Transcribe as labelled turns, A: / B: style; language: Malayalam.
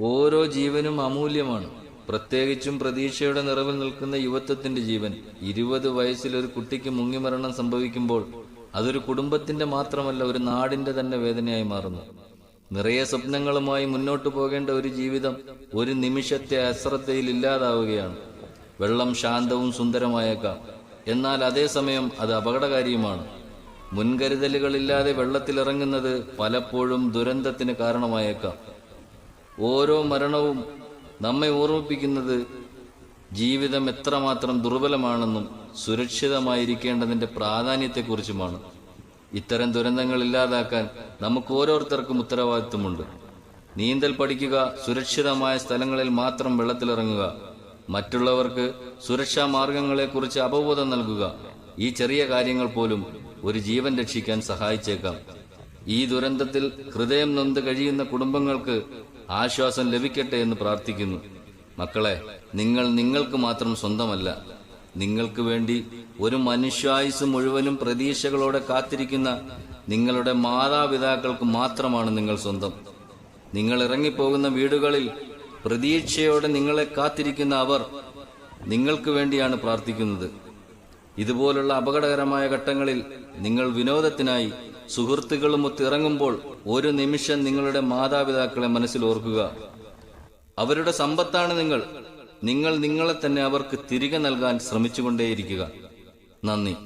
A: ഓരോ ജീവനും അമൂല്യമാണ്. പ്രത്യേകിച്ചും പ്രതീക്ഷയുടെ നിറവിൽ നിൽക്കുന്ന യുവത്വത്തിന്റെ ജീവൻ. ഇരുപത് വയസ്സിൽ ഒരു കുട്ടിക്ക് മുങ്ങിമരണം സംഭവിക്കുമ്പോൾ അതൊരു കുടുംബത്തിന്റെ മാത്രമല്ല ഒരു നാടിന്റെ തന്നെ വേദനയായി മാറുന്നു. നിറയെ സ്വപ്നങ്ങളുമായി മുന്നോട്ടു പോകേണ്ട ഒരു ജീവിതം ഒരു നിമിഷത്തെ അശ്രദ്ധയിൽ ഇല്ലാതാവുകയാണ്. വെള്ളം ശാന്തവും സുന്ദരമായേക്കാം. എന്നാൽ അതേസമയം അത് അപകടകാരിയുമാണ്. മുൻകരുതലുകളില്ലാതെ വെള്ളത്തിലിറങ്ങുന്നത് പലപ്പോഴും ദുരന്തത്തിന് കാരണമായേക്കാം. ഓരോ മരണവും നമ്മെ ഓർമ്മിപ്പിക്കുന്നത് ജീവിതം എത്രമാത്രം ദുർബലമാണെന്നും സുരക്ഷിതമായിരിക്കേണ്ടതിന്റെ പ്രാധാന്യത്തെക്കുറിച്ചുമാണ്. ഇത്തരം ദുരന്തങ്ങൾ ഇല്ലാതാക്കാൻ നമുക്ക് ഓരോരുത്തർക്കും ഉത്തരവാദിത്വമുണ്ട്. നീന്തൽ പഠിക്കുക സുരക്ഷിതമായ സ്ഥലങ്ങളിൽ മാത്രം വെള്ളത്തിലിറങ്ങുക മറ്റുള്ളവർക്ക് സുരക്ഷാ മാർഗങ്ങളെക്കുറിച്ച് അവബോധം നൽകുക ഈ ചെറിയ കാര്യങ്ങൾ പോലും ഒരു ജീവൻ രക്ഷിക്കാൻ സഹായിച്ചേക്കാം. ഈ ദുരന്തത്തിൽ ഹൃദയം നൊന്ത് കഴിയുന്ന കുടുംബങ്ങൾക്ക് ആശ്വാസം ലഭിക്കട്ടെ എന്ന് പ്രാർത്ഥിക്കുന്നു. മക്കളെ നിങ്ങൾ നിങ്ങൾക്ക് മാത്രം സ്വന്തമല്ല. നിങ്ങൾക്ക് വേണ്ടി ഒരു മനുഷ്യായുസ് മുഴുവനും പ്രതീക്ഷകളോടെ കാത്തിരിക്കുന്ന നിങ്ങളുടെ മാതാപിതാക്കൾക്ക് മാത്രമാണ് നിങ്ങൾ സ്വന്തം. നിങ്ങൾ ഇറങ്ങിപ്പോകുന്ന വീടുകളിൽ പ്രതീക്ഷയോടെ നിങ്ങളെ കാത്തിരിക്കുന്ന അവർ നിങ്ങൾക്ക് വേണ്ടിയാണ് പ്രാർത്ഥിക്കുന്നത്. ഇതുപോലുള്ള അപകടകരമായ ഘട്ടങ്ങളിൽ നിങ്ങൾ വിനോദത്തിനായി സുഹൃത്തുക്കളുമൊത്ത് ഇറങ്ങുമ്പോൾ ഒരു നിമിഷം നിങ്ങളുടെ മാതാപിതാക്കളെ മനസ്സിൽ ഓർക്കുക. അവരുടെ സമ്പത്താണ് നിങ്ങൾ. നിങ്ങൾ നിങ്ങളെ തന്നെ അവർക്ക് തിരികെ നൽകാൻ ശ്രമിച്ചുകൊണ്ടേയിരിക്കുക. നന്ദി.